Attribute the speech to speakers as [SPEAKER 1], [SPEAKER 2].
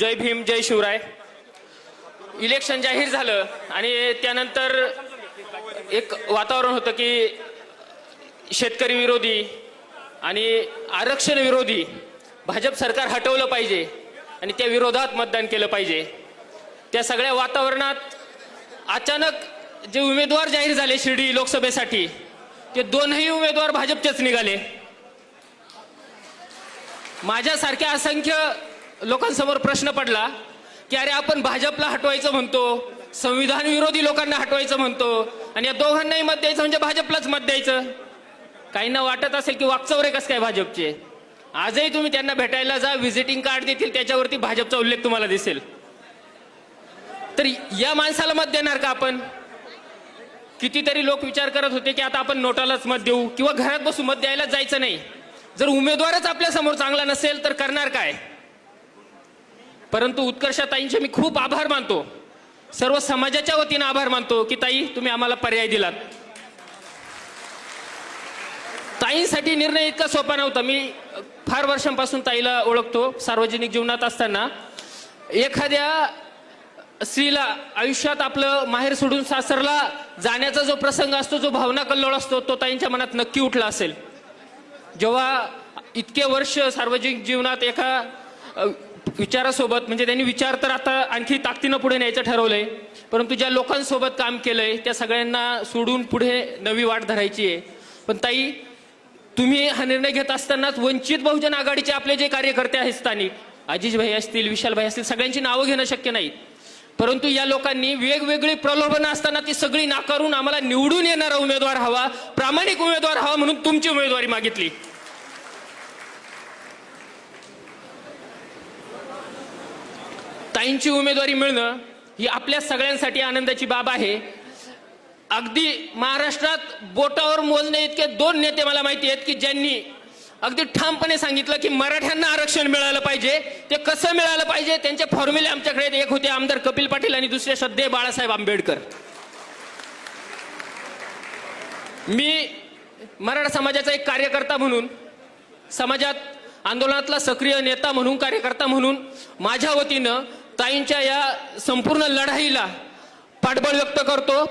[SPEAKER 1] जय भीम जय शिवराय. इलेक्शन जाहीर झालं आणि त्यानंतर एक वातावरण होतं की शेतकरी विरोधी आणि आरक्षण विरोधी भाजप सरकार हटवलं पाहिजे आणि त्या विरोधात मतदान केलं पाहिजे. त्या सगळ्या वातावरणात अचानक जे उमेदवार जाहीर झाले शिर्डी लोकसभेसाठी ते दोनही उमेदवार भाजपचेच निघाले. माझ्यासारख्या असंख्य लोकांसमोर प्रश्न पडला की अरे आपण भाजपला हटवायचं म्हणतो संविधान विरोधी लोकांना हटवायचं म्हणतो आणि या दोघांनाही मत द्यायचं म्हणजे भाजपलाच मत द्यायचं. काहींना वाटत असेल की वाकचौरे कसं काय भाजपचे? आजही तुम्ही त्यांना भेटायला जा व्हिजिटिंग कार्ड देतील त्याच्यावरती भाजपचा उल्लेख तुम्हाला दिसेल. तर या माणसाला मत देणार का आपण? कितीतरी लोक विचार करत होते की आता आपण नोटालाच मत देऊ किंवा घरात बसून मत द्यायला जायचं नाही. जर उमेदवारच आपल्यासमोर चांगला नसेल तर करणार काय? परंतु उत्कर्षताईंचे मी खूप आभार मानतो. सर्व समाजाच्या वतीनं आभार मानतो की ताई तुम्ही आम्हाला पर्याय दिलात. ताईंसाठी निर्णय इतका सोपा नव्हता. मी फार वर्षांपासून ताईला ओळखतो सार्वजनिक जीवनात असताना. एखाद्या स्त्रीला आयुष्यात आपलं माहेर सोडून सासरला जाण्याचा जो प्रसंग असतो जो भावना कल्लोळ असतो तो ताईंच्या मनात नक्की उठला असेल. जेव्हा इतके वर्ष सार्वजनिक जीवनात एका विचारासोबत म्हणजे त्यांनी विचार तर आता आणखी ताकदीनं पुढे न्यायचं ठरवलंय परंतु ज्या लोकांसोबत काम केलंय त्या सगळ्यांना सोडून पुढे नवी वाट धरायची आहे. पण ताई तुम्ही हा निर्णय घेत असतानाच वंचित बहुजन आघाडीचे आपले जे कार्यकर्ते आहेत स्थानिक अजिज भाई असतील विशाल भाई असतील सगळ्यांची नावं घेणं शक्य नाही परंतु या लोकांनी वेगवेगळी प्रलोभनं असताना ती सगळी नाकारून आम्हाला निवडून येणारा उमेदवार हवा प्रामाणिक उमेदवार हवा म्हणून तुमची उमेदवारी मागितली. ताईंची उमेदवारी मिळणं ही आपल्या सगळ्यांसाठी आनंदाची बाब आहे. अगदी महाराष्ट्रात बोटावर मोजणे इतके दोन नेते मला माहिती आहेत की ज्यांनी अगदी ठामपणे सांगितलं की मराठ्यांना आरक्षण मिळालं पाहिजे. ते कसं मिळालं पाहिजे? त्यांचे फॉर्म्युले आमच्याकडे एक होते आमदार कपिल पाटील आणि दुसरे श्रद्धे बाळासाहेब आंबेडकर. मी मराठा समाजाचा एक कार्यकर्ता म्हणून समाजात आंदोलनातला सक्रिय नेता म्हणून कार्यकर्ता म्हणून माझ्या वतीनं ताईंच्या या संपूर्ण लढाईला पाठबळ व्यक्त करतो.